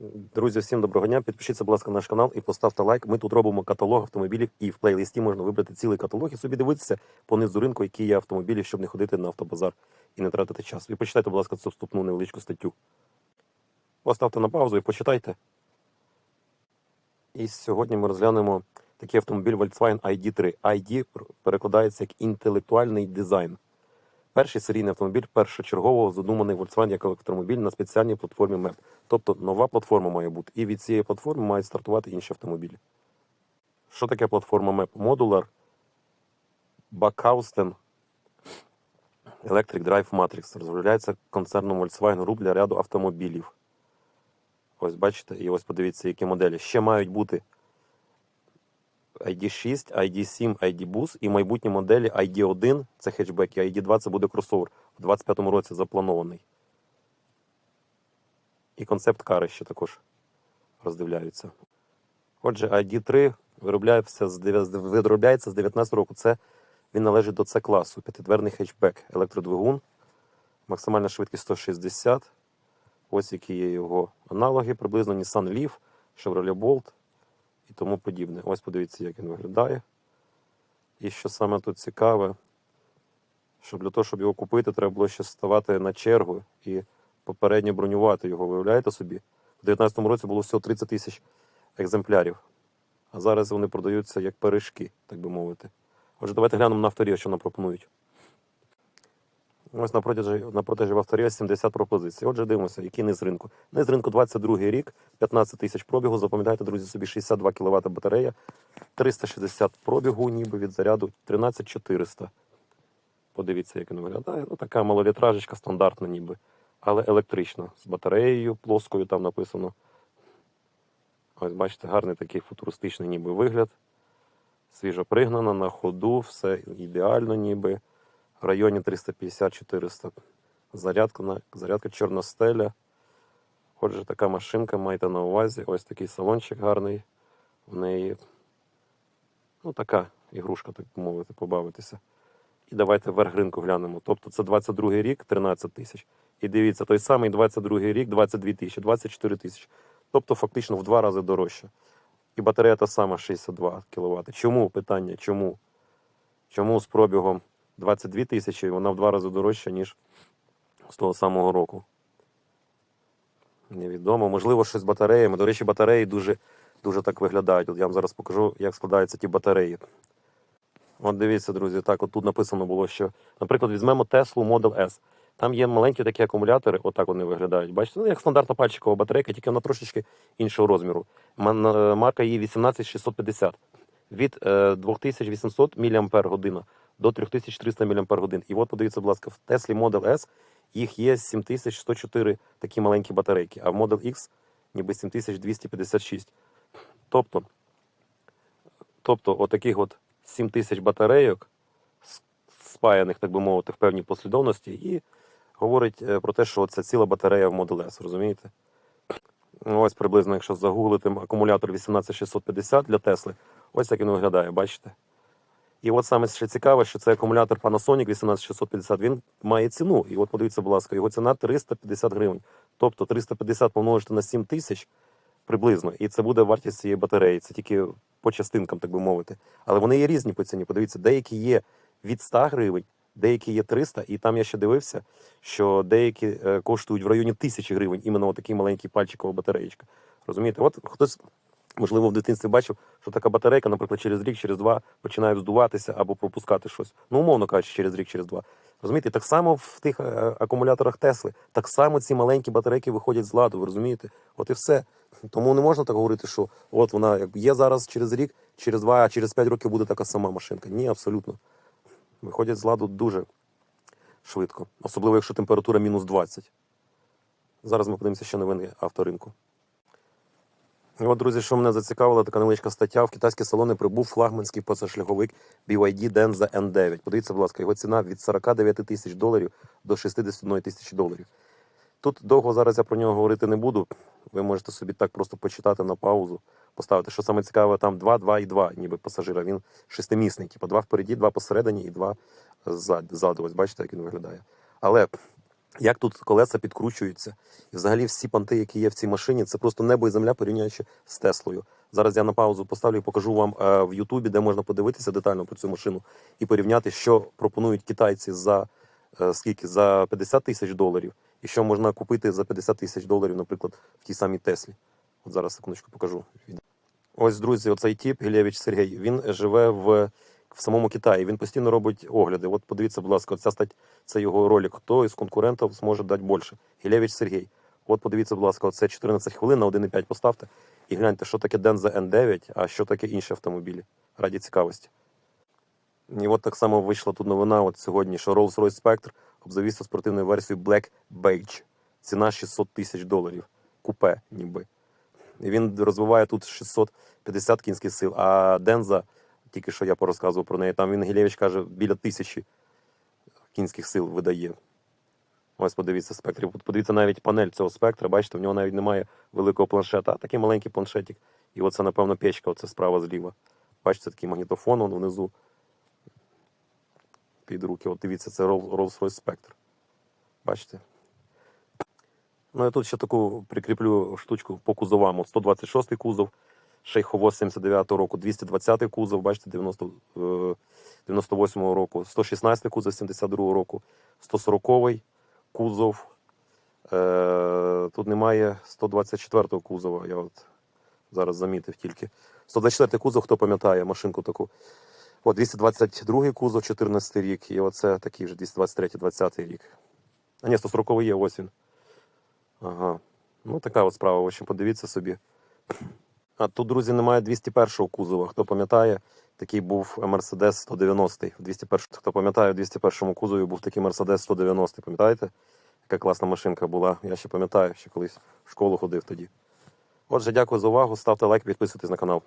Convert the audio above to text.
Друзі, всім доброго дня. Підпишіться, будь ласка, на наш канал і поставте лайк. Ми тут робимо каталог автомобілів, і в плейлисті можна вибрати цілий каталог і собі дивитися по низу ринку, які є автомобілі, щоб не ходити на автобазар і не тратити час. І почитайте, будь ласка, цю вступну невеличку статтю. Поставте на паузу і почитайте. І сьогодні ми розглянемо такий автомобіль Volkswagen ID3. ID перекладається як інтелектуальний дизайн. Перший серійний автомобіль першочергово задуманий Volkswagen як електромобіль на спеціальній платформі MEP. Тобто нова платформа має бути. І від цієї платформи мають стартувати інші автомобілі. Що таке платформа MEP? Modular Backhausten Electric Drive Matrix. Розробляється концерном Volkswagen Group для ряду автомобілів. Ось бачите, і ось подивіться, які моделі. Ще мають бути ID6, ID7, ID Bus і майбутні моделі ID1 це хетчбек, і ID2 це буде кросовер. У 2025 році запланований. І концепт кари ще також роздивляються. Отже, ID3 виробляється з, дев'я- з- виробляється з 19 року. Це він належить до С класу. П'ятидверний хетчбек, електродвигун, максимальна швидкість 160. Ось які є його аналоги, приблизно Nissan Leaf, Chevrolet Bolt і тому подібне. Ось подивіться, як він виглядає. І що саме тут цікаве, що для того, щоб його купити, треба було ще ставати на чергу і попередньо бронювати його. Виявляєте собі? У 2019 році було всього 30 тисяч екземплярів. А зараз вони продаються як пиріжки, так би мовити. Отже, давайте глянемо на авторію, що нам пропонують. Ось на протязі, на протязі в авторія 70 пропозицій. Отже, дивимося, який низ ринку. Низ ринку 22 рік, 15 тисяч пробігу. Запам'ятайте, друзі, собі 62 кВт батарея, 360 пробігу, ніби від заряду 13400. Подивіться, як він виглядає. Ну, така малолітражечка стандартна, ніби, але електрична. З батареєю плоскою там написано. Ось, бачите, гарний такий футуристичний ніби вигляд. Свіжо пригнана на ходу, все ідеально, ніби. В районі 350-400. Зарядка, на- зарядка чорна стеля. Отже, така машинка, майте на увазі. Ось такий салончик гарний. В неї. Ну, така ігрушка, так би мовити, побавитися. І давайте вверх ринку глянемо. Тобто це 22 рік, 13 тисяч. І дивіться, той самий 22 рік, 22 тисячі, 24 тисячі. Тобто фактично в два рази дорожче. І батарея та сама 62 кВт. Чому питання? Чому? Чому з пробігом 22 тисячі вона в два рази дорожча, ніж з того самого року? Невідомо. Можливо, щось з батареями. До речі, батареї дуже, дуже так виглядають. От я вам зараз покажу, як складаються ті батареї. От дивіться, друзі, так, от тут написано було, що, наприклад, візьмемо Tesla Model S. Там є маленькі такі акумулятори, отак вони виглядають. Бачите, ну як стандартна пальчикова батарейка, тільки вона трошечки іншого розміру. Марка її 18650 від е, 2800 мАч до 3300 мАч. І от подивіться, будь ласка, в Tesla Model S їх є 7104 такі маленькі батарейки, а в Model X ніби 7256. Тобто, тобто отаких от 7000 батарейок, спаяних, так би мовити, в певній послідовності, і говорить е, про те, що це ціла батарея в Model S, розумієте? Ну, Ось приблизно, якщо загуглити акумулятор 18650 для Тесли, ось як він виглядає, бачите? І от саме ще цікаве, що це акумулятор Panasonic 18650, він має ціну. І от подивіться, будь ласка, його ціна 350 гривень. Тобто 350 помножити на 7 тисяч приблизно, і це буде вартість цієї батареї. Це тільки по частинкам, так би мовити. Але вони є різні по ціні. Подивіться, деякі є від 100 гривень, деякі є 300, і там я ще дивився, що деякі е, коштують в районі 1000 гривень, іменно такий маленький пальчикова батареєчка. Розумієте? От хтось. Можливо, в дитинстві бачив, що така батарейка, наприклад, через рік, через два починає вздуватися або пропускати щось. Ну, умовно кажучи, через рік, через два. Розумієте, так само в тих е, акумуляторах Тесли, так само ці маленькі батарейки виходять з ладу, ви розумієте? От і все. Тому не можна так говорити, що от вона є зараз через рік, через два, а через п'ять років буде така сама машинка. Ні, абсолютно. Виходять з ладу дуже швидко, особливо якщо температура мінус 20. Зараз ми подивимося ще новини авторинку. І от, друзі, що мене зацікавила, така невеличка стаття. В китайські салони прибув флагманський позашляховик BYD Denza N9. Подивіться, будь ласка, його ціна від 49 тисяч доларів до 61 тисячі доларів. Тут довго зараз я про нього говорити не буду. Ви можете собі так просто почитати на паузу, поставити. Що саме цікаве, там 2, 2 і 2, ніби пасажира. Він шестимісний, типу два впереді, два посередині і два ззаду. Ось бачите, як він виглядає. Але як тут колеса підкручуються. І взагалі всі панти, які є в цій машині, це просто небо і земля порівняючи з Теслою. Зараз я на паузу поставлю і покажу вам е, в Ютубі, де можна подивитися детально про цю машину і порівняти, що пропонують китайці за е, скільки за 50 тисяч доларів, і що можна купити за 50 тисяч доларів, наприклад, в тій самій Теслі. От зараз секундочку покажу. Ось, друзі, оцей тип Гілєвич Сергій. Він живе в, в самому Китаї. Він постійно робить огляди. От подивіться, будь ласка, ця стать, це його ролик. Хто із конкурентів зможе дати більше? Гілєвич Сергій. От подивіться, будь ласка, це 14 хвилин на 1,5 поставте. І гляньте, що таке Denza N9, а що таке інші автомобілі. Раді цікавості. І от так само вийшла тут новина от сьогодні, що Rolls-Royce Spectre обзавівся спортивною версією Black Beige. Ціна 600 тисяч доларів. Купе, ніби. І він розвиває тут 650 кінських сил, а Денза, тільки що я порозказував про неї, там він Гілєвич каже, біля тисячі кінських сил видає. Ось подивіться спектр. Подивіться навіть панель цього спектра. Бачите, в нього навіть немає великого планшета, а такий маленький планшетик. І оце, напевно, печка, оце справа зліва. Бачите, такий магнітофон он внизу. Під руки. От дивіться, це Roll- Rolls-Royce Spectre. Бачите? Ну, я тут ще таку прикріплю штучку по кузовам. От 126 кузов, Шейхово 79-го року, 220-й кузов, бачите, 90, е, 98 року, 116-й кузов 72 року, 140-й кузов. Е, тут немає 124-го кузова, я от зараз замітив тільки. 124-й кузов, хто пам'ятає машинку таку. От 222 кузов, 14 рік, і оце такий вже 223-20 рік. А ні, 140-й є, ось він. Ага. Ну, така от справа, в общем, подивіться собі. А тут, друзі, немає 201-го кузова. Хто пам'ятає, такий був Mercedes 190. В 201, хто пам'ятає, в 201 кузові був такий Mercedes 190. Пам'ятаєте? Яка класна машинка була. Я ще пам'ятаю, ще колись в школу ходив тоді. Отже, дякую за увагу. Ставте лайк, підписуйтесь на канал.